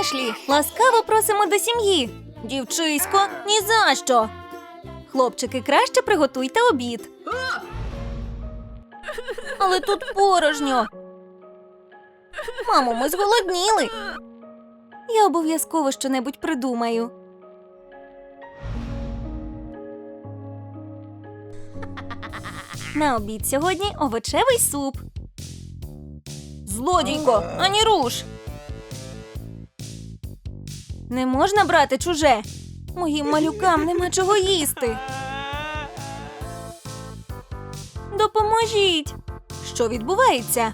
Ешлі, ласкаво просимо до сім'ї. Дівчисько, ні за що. Хлопчики, краще приготуйте обід. Але тут порожньо. Мамо, ми зголодніли. Я обов'язково щонебудь придумаю. На обід сьогодні овочевий суп. Злодійко, ані руш. Не можна брати чуже. Моїм малюкам нема чого їсти. Допоможіть. Що відбувається?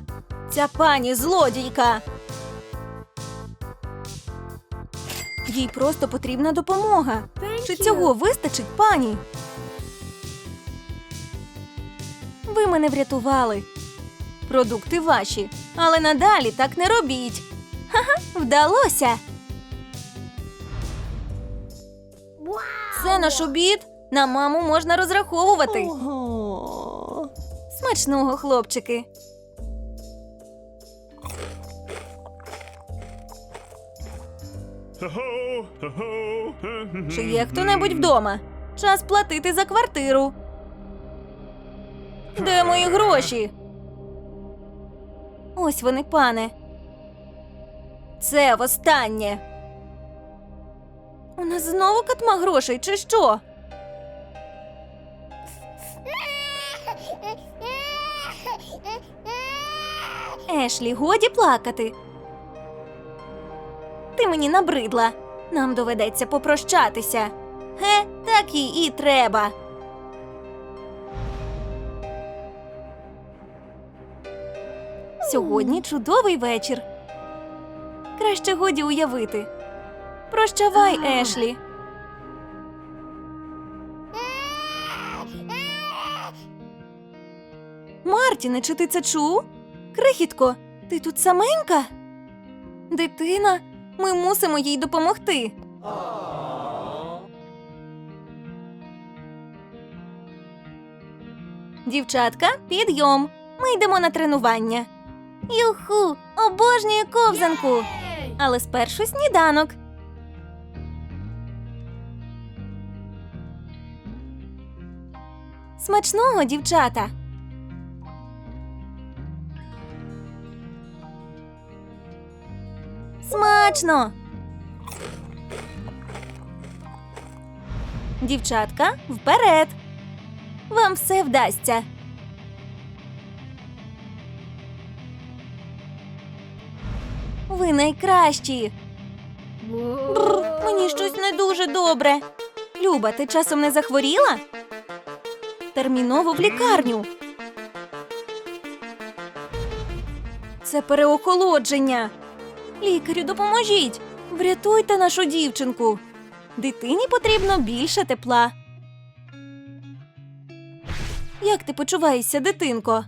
Ця пані злодійка. Їй просто потрібна допомога. Чи цього вистачить, пані? Ви мене врятували. Продукти ваші, але надалі так не робіть. Ха-ха, вдалося. Це наш обід. На маму можна розраховувати. Смачного, хлопчики. Чи є хто-небудь вдома? Час платити за квартиру. Де мої гроші? Ось вони, пане. Це востаннє. У нас знову катма грошей, чи що? Ешлі, годі плакати. Ти мені набридла. Нам доведеться попрощатися. Ге, так їй і треба. Сьогодні чудовий вечір. Краще годі уявити. Прощавай, Ешлі. Мартіне, чи ти це чув? Крихітко, ти тут саменька? Дитина, ми мусимо їй допомогти. Дівчатка, підйом. Ми йдемо на тренування. Юху, обожнюю ковзанку. Але спершу сніданок. Смачного, дівчата. Смачно. Дівчатка, вперед. Вам все вдасться. Ви найкращі. Бррр, мені щось не дуже добре. Люба, ти часом не захворіла? Терміново в лікарню. Це переохолодження. Лікарю, допоможіть. Врятуйте нашу дівчинку. Дитині потрібно більше тепла. Як ти почуваєшся, дитинко?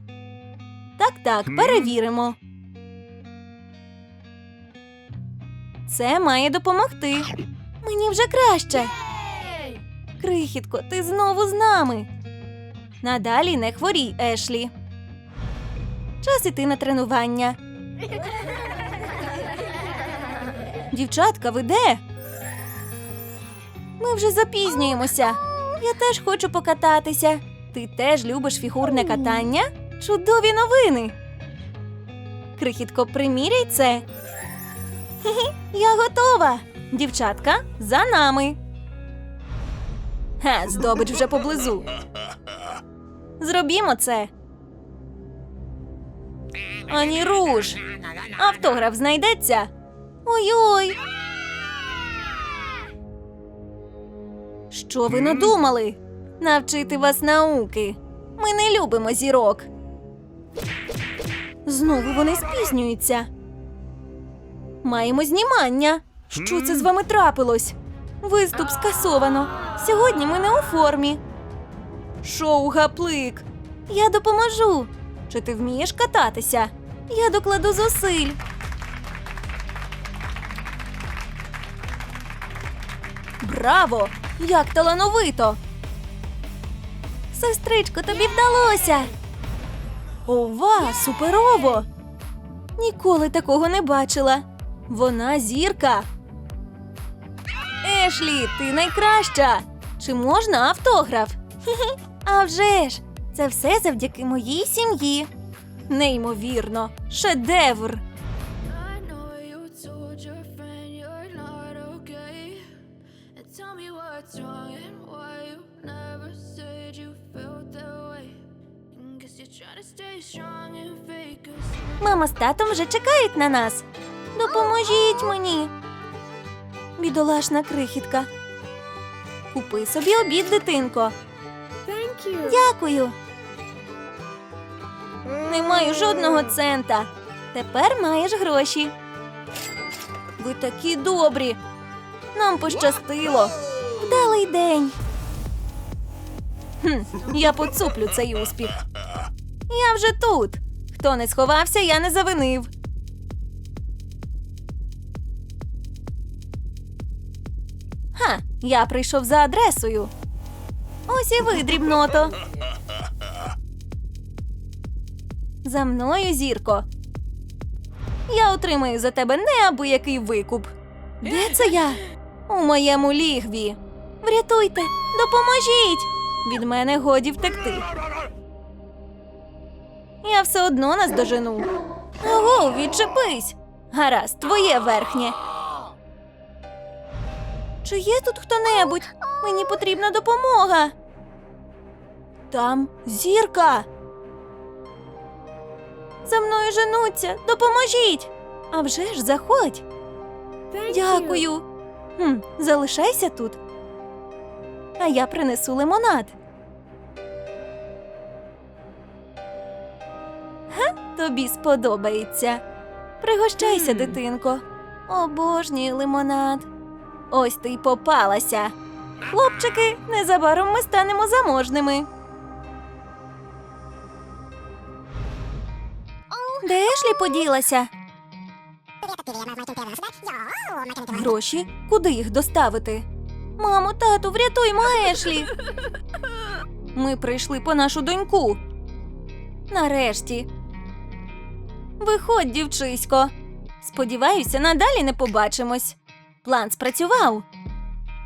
Так, так, перевіримо. Це має допомогти. Мені вже краще. Крихітко, ти знову з нами. Надалі не хворій, Ешлі. Час іти на тренування. Дівчатка, ви де? Ми вже запізнюємося. Я теж хочу покататися. Ти теж любиш фігурне катання? Чудові новини. Крихітко, приміряй це. Я готова. Дівчатка, за нами. Ха, здобич вже поблизу. Зробімо це. Ані руш. Автограф знайдеться. Ой-ой. Що ви надумали? Навчити вас науки. Ми не любимо зірок. Знову вони спізнюються. Маємо знімання. Що це з вами трапилось? Виступ скасовано. Сьогодні ми не у формі. Шоу гаплик. Я допоможу. Чи ти вмієш кататися? Я докладу зусиль. Браво! Як талановито! Сестричко, тобі вдалося! Ова, суперово! Ніколи такого не бачила. Вона зірка. Ешлі, ти найкраща. Чи можна автограф? Хі-хі. А вже ж, це все завдяки моїй сім'ї. Неймовірно, шедевр. Мама з татом вже чекають на нас. Допоможіть мені. Бідолашна крихітка. Купи собі обід, дитинко. Дякую. Не маю жодного цента. Тепер маєш гроші. Ви такі добрі. Нам пощастило. Вдалий день. Хм, я поцуплю цей успіх. Я вже тут. Хто не сховався, я не завинив. Ха, я прийшов за адресою. Ось і ви, дрібното. За мною, зірко. Я отримаю за тебе неабиякий викуп. Де це я? У моєму лігві. Врятуйте, допоможіть! Від мене годі втекти. Все одно наздожену. Ого, відчепись. Гаразд, твоє верхнє. Чи є тут хто-небудь? Мені потрібна допомога. Там зірка. За мною женуться. Допоможіть. А вже ж заходь. Дякую. Хм, залишайся тут. А я принесу лимонад. Тобі сподобається. Пригощайся, дитинко. Обожнюю лимонад. Ось ти й попалася. Хлопчики, незабаром ми станемо заможними. Де Ешлі поділася? Гроші? Куди їх доставити? Мамо, тату, врятуймо Ешлі. Ми прийшли по нашу доньку. Нарешті. Виходь, дівчисько. Сподіваюся, надалі не побачимось. План спрацював.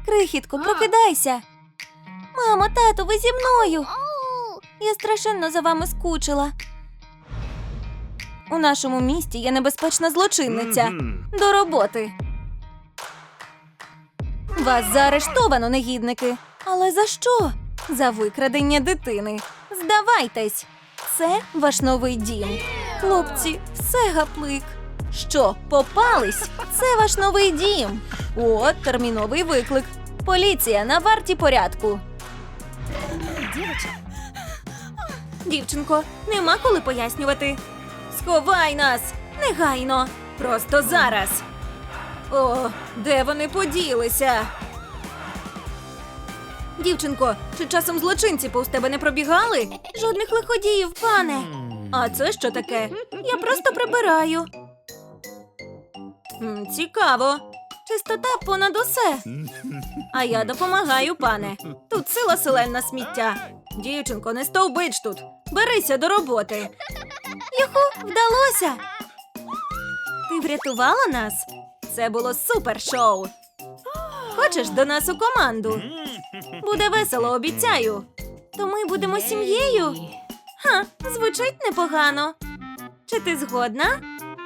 Крихітко, прокидайся. Мамо, тату, ви зі мною. Я страшенно за вами скучила. У нашому місті є небезпечна злочинниця. До роботи. Вас заарештовано, негідники. Але за що? За викрадення дитини. Здавайтесь, це ваш новий дім. Хлопці, все гаплик. Що, попались? Це ваш новий дім. О, терміновий виклик. Поліція на варті порядку. Дівчинко, нема коли пояснювати. Сховай нас! Негайно! Просто зараз. О, де вони поділися? Дівчинко, чи часом злочинці повз тебе не пробігали? Жодних лиходіїв, пане. А це що таке? Я просто прибираю. Цікаво. Чистота понад усе. А я допомагаю, пане. Тут сила селена сміття. Дівчинко, не стовбич тут. Берися до роботи. Юху, вдалося. Ти врятувала нас? Це було супер шоу. Хочеш до нас у команду? Буде весело, обіцяю. То ми будемо сім'єю? Ха, звучить непогано. Чи ти згодна?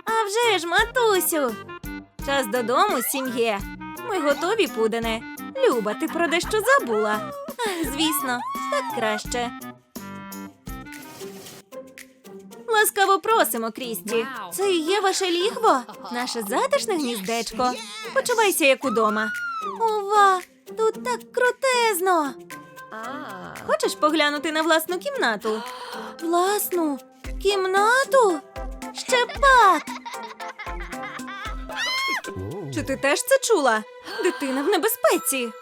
А вже ж, матусю. Час додому, сім'є. Ми готові, пудене. Люба, ти про дещо забула. Звісно, так краще. Ласкаво просимо, Крісті. Це і є ваше лігво, наше затишне гніздечко. Почувайся як удома. Ова, тут так крутезно. Хочеш поглянути на власну кімнату? Власну кімнату? Ще пак. Чи ти теж це чула? Дитина в небезпеці.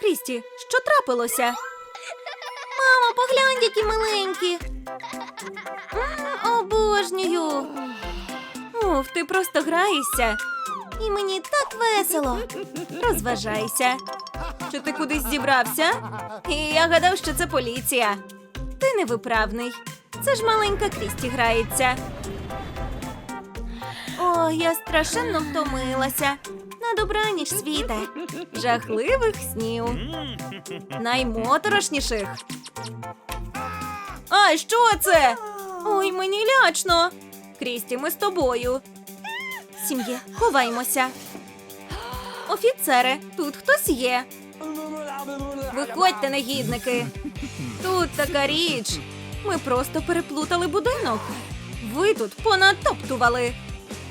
Крісті, що трапилося? Мамо, поглянь, які миленькі. Обожнюю. Уф, ти просто граєшся. І мені так весело. Розважайся. Чи ти кудись зібрався? І я гадав, що це поліція. Ти невиправний. Це ж маленька Крісті грається. О, я страшенно втомилася. На добраніч світе. Жахливих снів. Наймоторошніших. А що це? Ой, мені лячно. Крісті, ми з тобою. Сім'є, ховаймося. Офіцери, тут хтось є. Виходьте, негідники. Тут така річ. Ми просто переплутали будинок. Ви тут понатоптували.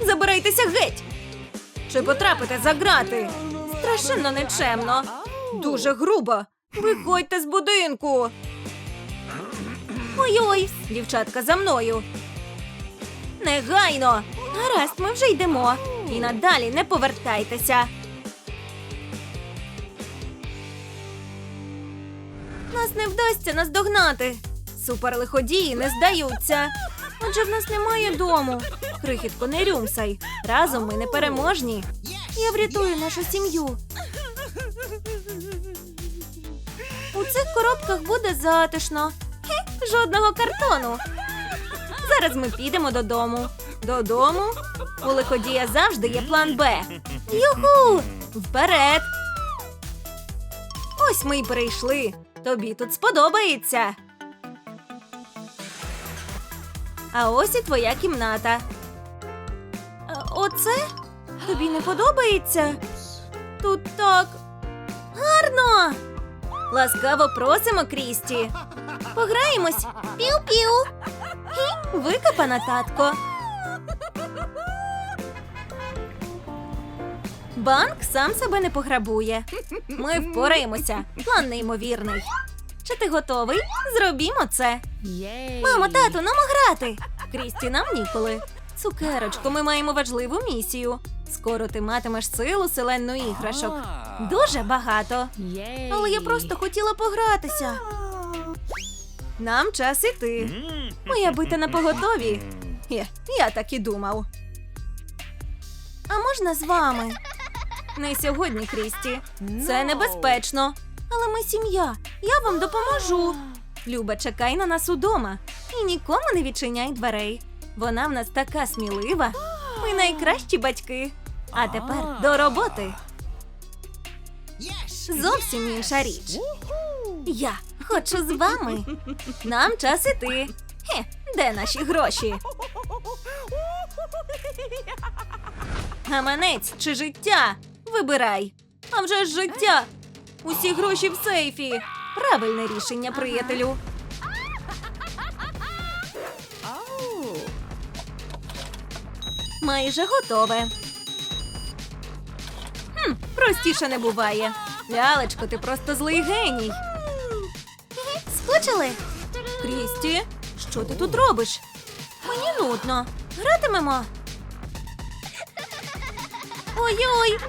Забирайтеся геть. Чи потрапите за грати? Страшенно нечемно. Дуже грубо. Виходьте з будинку. Ой-ой, дівчатка за мною. Негайно. Гаразд, ми вже йдемо. І надалі не повертайтеся. Не вдасться наздогнати. Суперлиходії не здаються. Адже в нас немає дому. Крихітко, не рюмсай. Разом ми непереможні. Я врятую нашу сім'ю. У цих коробках буде затишно. Хе, жодного картону. Зараз ми підемо додому. Додому? У лиходія завжди є план Б. Юху! Вперед! Ось ми й прийшли. Тобі тут сподобається. А ось і твоя кімната. Оце? Тобі не подобається? Тут так гарно. Ласкаво просимо, Крісті. Пограємось. Піу-піу. Викопана, татко. Банк сам себе не пограбує. Ми впораємося. План неймовірний. Чи ти готовий? Зробімо це. Мамо, тату, нам грати. Крісті, нам ніколи. Цукерочко, ми маємо важливу місію. Скоро ти матимеш силу селенну іграшок. Дуже багато. Але я просто хотіла погратися. Нам час іти. Моя бита на поготові. Є, я так і думав. А можна з вами? Не сьогодні, Крісті. Це небезпечно. Але ми сім'я. Я вам допоможу. Люба, чекай на нас удома. І нікому не відчиняй дверей. Вона в нас така смілива. Ми найкращі батьки. А тепер до роботи. Зовсім інша річ. Я хочу з вами. Нам час іти. Хе, де наші гроші? Гаманець чи життя? Вибирай. А вже ж життя. Усі гроші в сейфі. Правильне рішення, приятелю. Майже готове. Хм, простіше не буває. Лялечко, ти просто злий геній. Скучили? Крісті, що ти тут робиш? Мені нудно. Гратимемо. Ой-ой,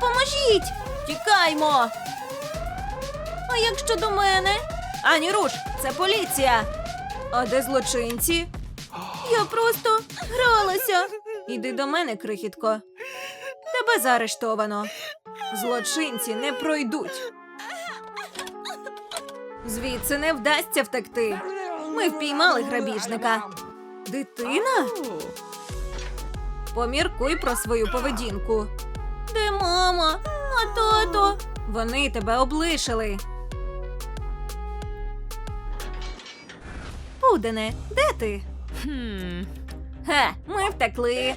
допоможіть! Тікаймо! А як щодо мене? Ані руш, це поліція. А де злочинці? Я просто гралася. Іди до мене, крихітко. Тебе заарештовано. Злочинці не пройдуть. Звідси не вдасться втекти. Ми впіймали грабіжника. Дитина? Поміркуй про свою поведінку. Де мама? А тато? Вони тебе облишили. Пудене, де ти? Ге, ми втекли.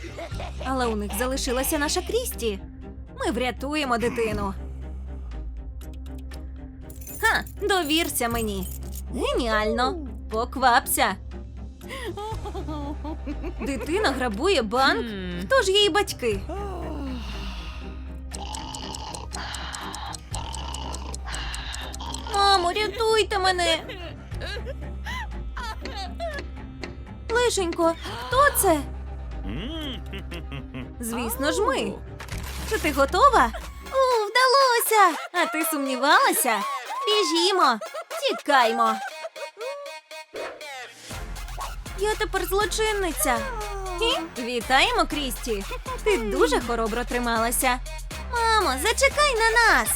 Але у них залишилася наша Крісті. Ми врятуємо дитину. Ха, довірся мені. Геніально. Поквапся. Дитина грабує банк. Хто ж її батьки? Мамо, рятуйте мене. Лишенько, хто це? Звісно ж ми. Чи ти готова? У, вдалося! А ти сумнівалася? Біжімо, тікаймо. Я тепер злочинниця. Хі, Вітаємо, Крісті. Ти дуже хоробро трималася. Мамо, зачекай на нас.